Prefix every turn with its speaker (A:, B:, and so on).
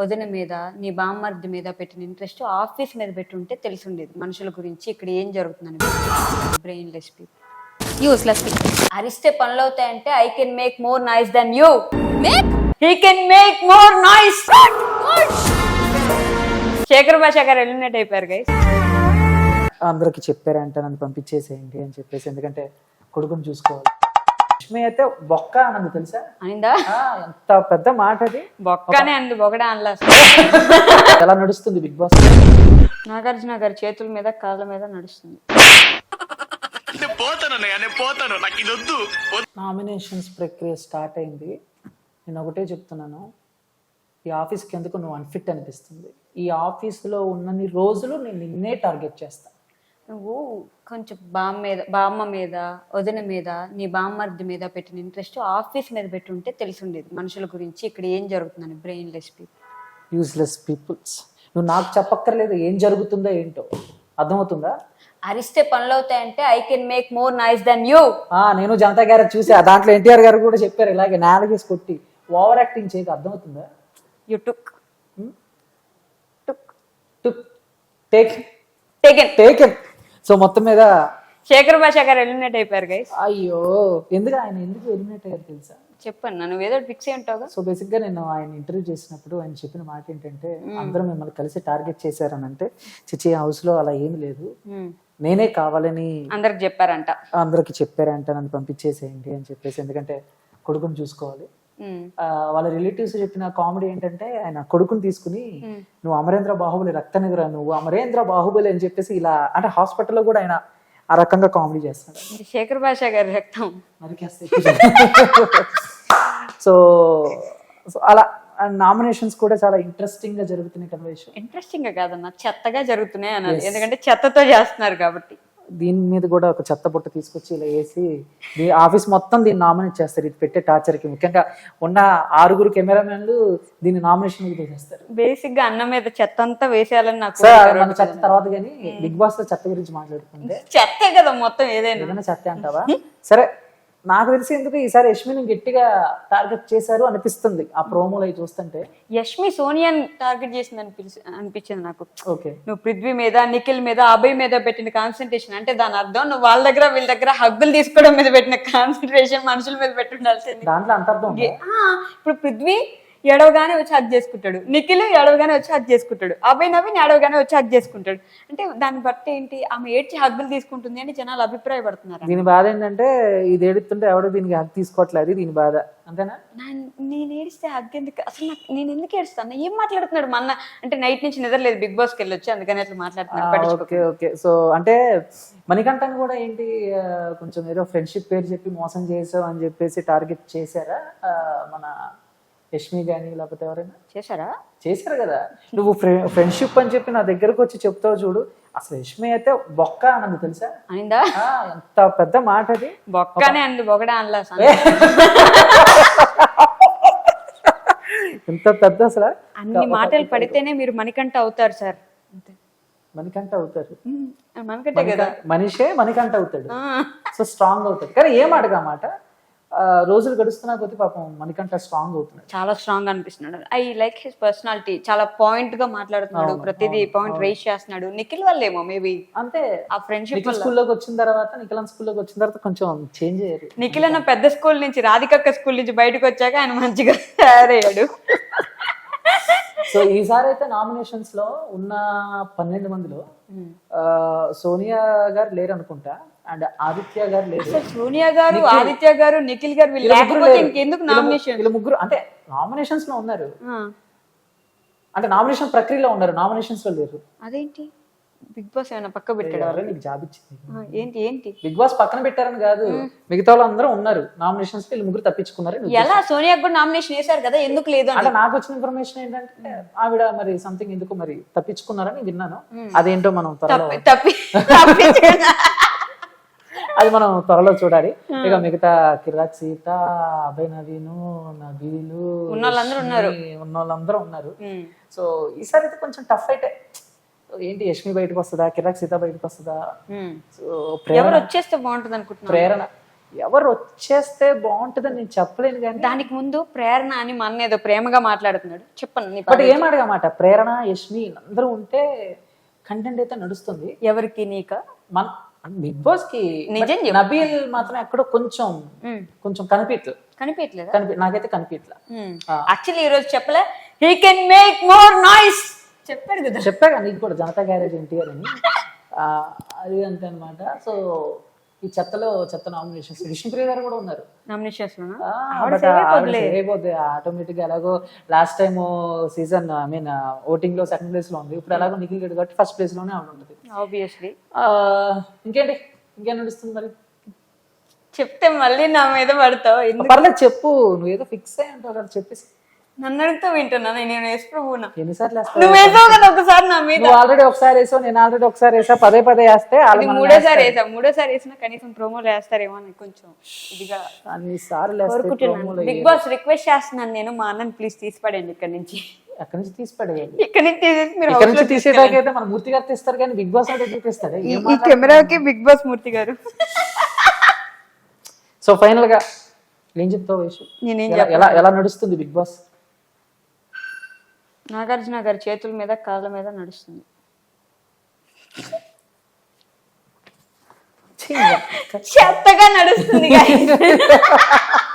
A: వదిన మీద నీ బామ్మర్ది మీద పెట్టిన ఇంట్రెస్ట్ ఆఫీస్ మీద పెట్టుంటే తెలిసి ఉండేది మనుషుల గురించి ఇక్కడ ఏం జరుగుతుందని బ్రెయిన్ లెస్ పీపుల్
B: యూస్లెస్
A: అరిస్తే పనులు అవుతాయంటే I can make more noise then you make he can make more noise Shekhar Basha garu eliminate అయిపోయారు గైస్
C: అందరికి చెప్పారంట నన్ను పంపించేసేయండి అని చెప్పేసి ఎందుకంటే కొడుకుని చూసుకోవాలి. లక్ష్మి అయితే బొక్క అన్నది తెలుసా?
A: అనిందా
C: ఆ, ఎంత పెద్ద మాట అది.
A: బొక్కనే అంది బొగడా అనలా.
C: ఎలా నడుస్తుంది బిగ్ బాస్?
A: నాగార్జున గారి చేతుల మీద కాళ్ళ మీద నడుస్తుంది.
D: నేను పోతాను అన్నయ్య నేను పోతాను. నాకు ఇది వద్దు.
C: నామినేషన్స్ ప్రక్రియ స్టార్ట్ అయింది. నేను ఒకటే చెప్తున్నాను. ఈ ఆఫీస్కి ఎందుకు నువ్వు అన్ఫిట్ అనిపిస్తుంది? ఈ ఆఫీసులో ఉన్నన్ని రోజులు నేను నిన్నే టార్గెట్ చేస్తా.
A: నువ్వు కొంచెం బామ్మ మీద బామ్మ మీద వదిన మీద నీ బామ్మర్ది మీద పెట్టిన ఇంట్రెస్ట్ ఆఫీస్ మీద పెట్టుంటే తెలిసి ఉండేది మనుషుల గురించి. ఇక్కడ ఏం జరుగుతుందని brain less people
C: useless peoples నువ్వు నాకు చెప్పక్కర్లేదు ఏం జరుగుతుందో ఏంటో. అర్థమవుతుందా?
A: అరిస్తే పనులు అవుతాయంటే I can make more noise then you
C: నేను జనతా గారు చూసా దాంట్లో ఎన్టీఆర్ గారు కూడా చెప్పారు ఇలాగే నాలుగేసి కొట్టి ఓవర్ యాక్టింగ్ చేయక అర్థమవుతుందా?
A: You took
C: to take
A: taken
C: take so మొత్తం మీద
A: శేఖర్ భాష గారు ఎలిమినేట్ అయిపోయారు గైస్
C: అయ్యో ఎందుకు ఆయన ఎందుకు ఎలిమినేట్ అయ్యారు తెలుసా?
A: చెప్పాను నన్ను ఏదో ఫిక్స్ అయి
C: సో బేసిక్గా నేను ఆయన ఇంటర్వ్యూ చేసినప్పుడు ఆయన చెప్పిన మాట ఏంటంటే అందరూ మిమ్మల్ని కలిసి టార్గెట్ చేశారని అంటే చిచి హౌస్లో అలా ఏమి లేదు. నేనే కావాలని
A: అందరికి చెప్పారంట.
C: అందరికి చెప్పారంట నన్ను పంపించేసేయండి అని చెప్పేసి ఎందుకంటే కొడుకుని చూసుకోవాలి. వాళ్ళ రిలేటివ్స్ చెప్పిన కామెడీ ఏంటంటే ఆయన కొడుకుని తీసుకుని నువ్వు అమరేంద్ర బాహుబలి రక్తనిగురా నువ్వు అమరేంద్ర బాహుబలి అని చెప్పేసి ఇలా అంటే హాస్పిటల్లో కూడా ఆయన ఆ రకంగా కామెడీ చేస్తాడు.
A: శేఖర్ భాష గారి రక్తం.
C: సో సో అలా నామినేషన్స్ కూడా చాలా ఇంట్రెస్టింగ్గా జరుగుతున్నాయి కదా విషయం.
A: ఇంట్రెస్టింగ్గా కాదన్న చెత్తగా జరుగుతున్నాయి అనాలి ఎందుకంటే చెత్తతో చేస్తున్నారు కాబట్టి.
C: దీని మీద కూడా ఒక చెత్త బుట్ట తీసుకొచ్చి ఇలా వేసి ఆఫీస్ మొత్తం దీన్ని నామినేట్ చేస్తారు. ఇది పెట్టే టార్చర్కి ముఖ్యంగా ఉన్న ఆరుగురు కెమెరామెన్లు దీన్ని నామినేషన్ చేస్తారు
A: బేసిక్గా అన్నం మీద చెత్త అంతా వేసేయాలని నాకు
C: మన చెత్త తర్వాత కానీ బిగ్ బాస్లో చెత్త గురించి మాట్లాడుకుంటే
A: చెత్తే కదా మొత్తం ఏదైనా.
C: చెత్త అంటావా? సరే నాకు తెలిసి ఎందుకు ఈసారి యశ్మిని గట్టిగా టార్గెట్ చేశారు అనిపిస్తుంది. ఆ ప్రోమోలు అవి చూస్తుంటే.
A: యష్మి సోనియాని టార్గెట్ చేసింది అనిపించి అనిపించింది నాకు.
C: ఓకే.
A: నువ్వు పృథ్వీ మీద నిఖిల్ మీద అభయ్ మీద పెట్టిన కాన్సన్ట్రేషన్ అంటే దాని అర్థం నువ్వు వాళ్ళ దగ్గర వీళ్ళ దగ్గర హగ్గులు తీసుకోవడం మీద పెట్టిన కాన్సన్ట్రేషన్ మనుషుల మీద పెట్టుండాల్సింది
C: దాంట్లో అంతర్థం
A: ఇప్పుడు పృథ్వీ ఎడవగానే వచ్చి హక్ చేసుకుంటాడు. నిఖిల్ ఎడవగానే వచ్చి హక్ చేసుకుంటాడు. అభయ్ నవీన్ ఎడవగానే వచ్చి హక్ చేసుకుంటాడు. అంటే దాన్ని బట్టి ఏంటి? ఆమె ఏడ్చి హగ్గులు తీసుకుంటుంది అని జనాలు అభిప్రాయపడుతున్నారు?
C: దీని బాధ ఏంటంటే ఇది ఏడుతుంటే ఎవడు దీనికి హక్ తీసుకోవట్లేదు దీని బాధ. అంతేనా?
A: నేను ఏడిస్తే హగ్ ఎందుకు? అసలు నాకు నేను ఎందుకు ఏడుస్తాను? ఏం మాట్లాడుతున్నాడు? మన అంటే నైట్ నుంచి నిద్రలేదు బిగ్ బాస్కి వెళ్ళొచ్చు. అందుకని అట్లా మాట్లాడుతున్నాడు.
C: Okay okay. సో అంటే మణికంఠన్ కూడా ఏంటి కొంచెం ఏదో ఫ్రెండ్షిప్ పేరు చెప్పి మోసం చేసావు అని చెప్పేసి టార్గెట్ చేశారా? మన యష్మి కానీ లేకపోతే ఎవరైనా?
A: చేశారా?
C: చేశారు కదా. నువ్వు ఫ్రెండ్షిప్ అని చెప్పి నా దగ్గరకు వచ్చి చెప్తావు చూడు. అసలు యష్మి అయితే బొక్క అన్నది తెలుసా?
A: అనిందా?
C: ఆ, ఎంత పెద్ద మాట అది.
A: బొక్కనే అంది బొగడా అనలా
C: ఎంత పెద్ద అసలు?
A: అన్ని మాటలు పడితేనే మీరు మణికంఠ అవుతారు సార్. అంతే.
C: మణికంఠ అవుతారు.
A: మనకంటే కదా.
C: మనిషే మణికంఠ అవుతాడు. సో స్ట్రాంగ్ అవుతాడు. కానీ ఏం అడగా మాట? రోజులు గడుస్తున్నా కొద్ది పాపం మణికంఠ స్ట్రాంగ్ అవుతున్నాడు.
A: చాలా స్ట్రాంగ్ అనిపిస్తున్నాడు. ఐ లైక్ హిస్ పర్సనాలిటీ చాలా పాయింట్గా మాట్లాడుతున్నాడు. ప్రతిదీ పాయింట్ రైజ్ చేస్తున్నాడు. నిఖిల్ వల్లేమో మేబీ
C: అంతే
A: ఆ ఫ్రెండ్షిప్
C: నిఖిల్ స్కూల్లోకి వచ్చిన తర్వాత నిఖిలన్ స్కూల్లోకి వచ్చిన తర్వాత కొంచెం చేంజ్ అయ్యారు.
A: నిఖిల్ అన్న పెద్ద స్కూల్ నుంచి రాధికక్క స్కూల్ నుంచి బయటకు వచ్చాక ఆయన మంచిగా తయారయ్యాడు.
C: సో ఈసారి అయితే నామినేషన్స్లో ఉన్న పన్నెండు మందిలో సోనియా గారు లేరు అనుకుంటా అండ్ ఆదిత్య గారు
A: అసలు సోనియా గారు ఆదిత్య గారు నిఖిల్ గారు వీళ్ళు లేకపోతే. ఇంకెందుకు నామినేషన్?
C: వీళ్ళ ముగ్గురు అంటే నామినేషన్స్లో ఉన్నారు. అంటే నామినేషన్ ప్రక్రియలో ఉన్నారు. నామినేషన్స్లో లేరు.
A: అదేంటి? బిగ్ బాస్ ఏమైనా పక్క పెట్టాడు?
C: ఎవరో నీకు జాబ్ ఇచ్చింది.
A: ఏంటి ఏంటి?
C: బిగ్ బాస్ పక్కన పెట్టారని కాదు. మిగతా వాళ్ళు అందరూ ఉన్నారు. నామినేషన్స్ వీళ్ళు ముగ్గురు తప్పించుకున్నారు
A: ఎలా? సోనియా కూడా నామినేషన్ వేశారు కదా. ఎందుకు లేదు
C: అంటే నాకు వచ్చిన ఇన్ఫర్మేషన్ ఏంటంటే ఆవిడ మరి సంథింగ్ ఎందుకు మరి తప్పించుకున్నారని విన్నాను. అదేంటో మనం
A: తప్పి తప్పించుకున్నా.
C: అది మనం త్వరలో చూడాలి. ఇక మిగతా కిరాక్ సీత అభయ్ నవీను నబీలు
A: ఉన్నోళ్ళందరూ ఉన్నారు.
C: ఉన్నోళ్ళందరూ ఉన్నారు. సో ఈసారి అయితే కొంచెం టఫ్ అయితే ఏంటి యష్మి బయటకు వస్తుందా కిరాక్ సీత బయటకు వస్తుందా. సో
A: ఎవరు వచ్చేస్తే బాగుంటుంది అనుకుంటున్నా
C: ప్రేరణ. ఎవరు వచ్చేస్తే బాగుంటుందని నేను చెప్పలేను కానీ
A: దానికి ముందు ప్రేరణ అని మా అన్న ఏదో ప్రేమగా మాట్లాడుతున్నాడు. చెప్పండి
C: బట్
A: పని.
C: ఏం అడగమాట? ప్రేరణ యష్మి అందరూ ఉంటే కంటెంట్ అయితే నడుస్తుంది.
A: ఎవరికి నీక?
C: మన బిగ్ బాస్కి
A: నిజం.
C: నబీల్ మాత్రం ఎక్కడో కొంచెం. కొంచెం కనిపించలేదు
A: కనిపించలేదా
C: కనిపి నాకైతే కనిపించలే
A: యాక్చువల్లీ ఈ రోజు చెప్పలే he can make more noise చెప్పాడు కదా.
C: చెప్పాగా నీకు కూడా జనతా గ్యారేజ్ ఎన్టీఆర్ అని. అది అంతే అనమాట సో ఈ చెత్తలో చెత్త నామినేషన్స్ విష్ణుప్రియ గారు కూడా ఉన్నారు.
A: నామినేషన్స్
C: ఆటోమేటిక్గా ఎలాగో last time season I mean ఓటింగ్లో సెకండ్ ప్లేస్లో ఉంది. ఇప్పుడు ఎలాగో నిఖిల్ రెడ్డి కాబట్టి ఫస్ట్ ప్లేస్లోనే ఆవిడ ఉంటుంది.
A: ఆబ్వియస్లీ
C: ఇంకేంటి? ఇంకేం నడుస్తుంది మరి?
A: చెప్తే మళ్ళీ నా మీద పడతావు?
C: పర్లేదు చెప్పు. నువ్వు ఏదో ఫిక్స్ అయ్యి ఉంటావు చెప్పేసి.
A: నన్ను అడుగుతూ వింటున్నా నేను వేసి ప్రభువునా
C: ఎన్నిసార్లు వేస్తావు?
A: నువ్వు వేసావు కదా ఒకసారి నా మీద.
C: నువ్వు ఆల్రెడీ ఒకసారి వేసావు నేను ఆల్రెడీ ఒకసారి వేసా పదే పదే వేస్తే వాళ్ళు
A: ఇది
C: మనల్ని
A: మూడోసారి వేసా మూడోసారి వేసినా కనీసం ప్రోమోలు వేస్తారేమో అని కొంచెం ఇదిగా
C: అన్ని సార్లు వేస్తే
A: కోరుకుంటున్నాను. బిగ్ బాస్ రిక్వెస్ట్ చేస్తున్నాను నేను మా అన్నని ప్లీజ్ తీసిపడండి ఇక్కడ నుంచి.
C: అక్కడి నుంచి తీసి పడేయాలి
A: ఇక్కడ నుంచి తీసేసి మీరు
C: ఇక్కడ నుంచి తీసేదాకైతే మన మూర్తి గారు తీస్తారు కానీ బిగ్ బాస్ అంటే చూపిస్తారు
A: ఈ- ఈ కెమెరాకి బిగ్ బాస్ మూర్తి గారు.
C: సో ఫైనల్గా ఏం చెప్తావు వేషు?
A: నేనేం
C: ఎలా- ఎలా ఎలా నడుస్తుంది బిగ్ బాస్
A: నాగార్జున గారి చేతుల మీద కాళ్ళ మీద నడుస్తుంది చెత్తగా నడుస్తుంది.